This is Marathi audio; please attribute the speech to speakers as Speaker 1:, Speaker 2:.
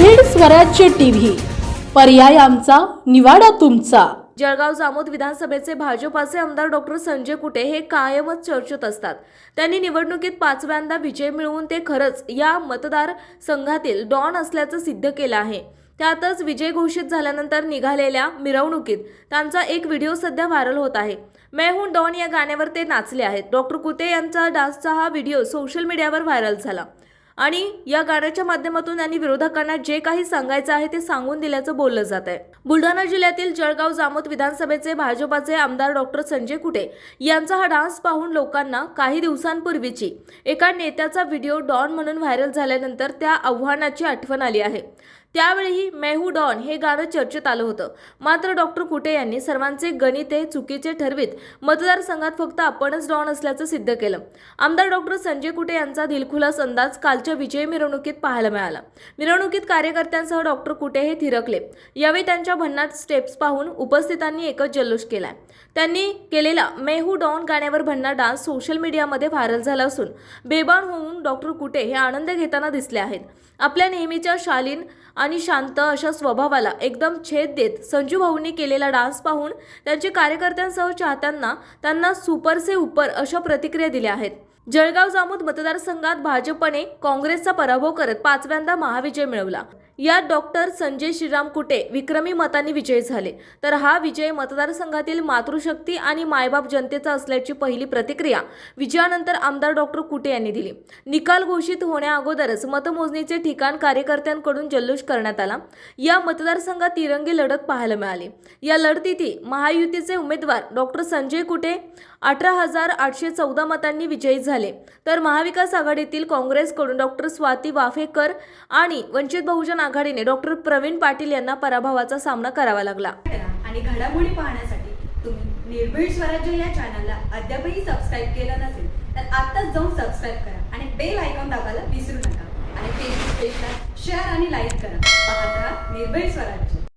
Speaker 1: स्वराज्य टीव्ही. पर्याय आमचा निवाडा तुमचा.
Speaker 2: जळगाव जामोद विधानसभेचे भाजपाचे आमदार डॉक्टर संजय कुटे हे कायमच चर्चेत असतात. त्यांनी निवडणुकीत पाचव्यांदा विजय मिळवून ते खरंच या मतदार संघातील डॉन असल्याचं सिद्ध केलं आहे. त्यातच विजय घोषित झाल्यानंतर निघालेल्या मिरवणुकीत त्यांचा एक व्हिडिओ सध्या व्हायरल होत आहे. मैं डॉन या गाण्यावर ते नाचले आहेत. डॉक्टर कुटे यांचा डान्सचा हा व्हिडिओ सोशल मीडियावर व्हायरल झाला. आणि या गाण्याच्या माध्यमातून त्यांनी विरोधकांना जे काही सांगायचं आहे ते सांगून दिल्याचं बोललं जात आहे. बुलढाणा जिल्ह्यातील जळगाव जामोद विधानसभेचे भाजपाचे आमदार डॉक्टर संजय कुटे यांचा हा डान्स पाहून लोकांना काही दिवसांपूर्वीची एका नेत्याचा व्हिडिओ डॉन म्हणून व्हायरल झाल्यानंतर त्या आव्हानाची आठवण आली आहे. त्यावेळीही मेहू डॉन हे गाणं चर्चेत आलं होतं. मात्र डॉक्टर कुटे यांनी सर्वांचे गणिते चुकीचे ठरवीत. मतदारसंघात फक्त आपणच डॉन असल्याचं सिद्ध केलं. आमदार डॉक्टर संजय कुटे यांचा दिलखुलास अंदाज कालच्या विजय मिरवणुकीत पाहायला मिळाला. मिरवणुकीत कार्यकर्त्यांसह डॉक्टर कुटे हे थिरकले. यावेळी त्यांच्या भन्नाट स्टेप्स पाहून उपस्थितांनी एकच जल्लोष केलाय. त्यांनी केलेला मेहू डॉन गाण्यावर भन्नाट डान्स सोशल मीडियामध्ये व्हायरल झाला असून बेबाण होऊन डॉक्टर कुटे हे आनंद घेताना दिसले आहेत. आपल्या नेहमीच्या शालीन आणि शांत अशा स्वभावाला एकदम छेद देत संजू भाऊंनी केलेला डान्स पाहून त्यांचे कार्यकर्त्यांसह चाहत्यांना त्यांना सुपरसे उपर अशा प्रतिक्रिया दिल्या आहेत. जळगाव जामोद मतदारसंघात भाजपने काँग्रेसचा पराभव करत पाचव्यांदा महाविजय मिळवला. यात डॉक्टर संजय श्रीराम कुटे विक्रमी मतांनी विजयी झाले. तर हा विजय मतदारसंघातील मातृशक्ती आणि मायबाप जनतेचा असल्याची पहिली प्रतिक्रिया विजयानंतर आमदार डॉक्टर कुटे यांनी दिली. निकाल घोषित होण्याअगोदरच मतमोजणीचे ठिकाण कार्यकर्त्यांकडून जल्लोष करण्यात आला. या मतदारसंघात तिरंगी लढत पाहायला मिळाली. या लढतीतील महायुतीचे उमेदवार डॉक्टर संजय कुटे अठरा हजार आठशे चौदा मतांनी विजयी झाले. तर महाविकास आघाडीतील काँग्रेसकडून डॉक्टर स्वाती वाफेकर आणि वंचित बहुजन आघाडीने डॉक्टर प्रवीण पाटील यांना पराभवाचा सामना करावा लागला.
Speaker 3: आणि घडामोडी पाहण्यासाठी तुम्ही निर्भीड स्वराज्य या चॅनलला अद्यापही सबस्क्राईब केलं नसेल तर आत्ताच जाऊन सबस्क्राईब करा आणि बेल आयकॉन दाबायला विसरू नका. आणि फेसबुक पेजला शेअर आणि लाईक करा. पाहत निर्भीड स्वराज्य.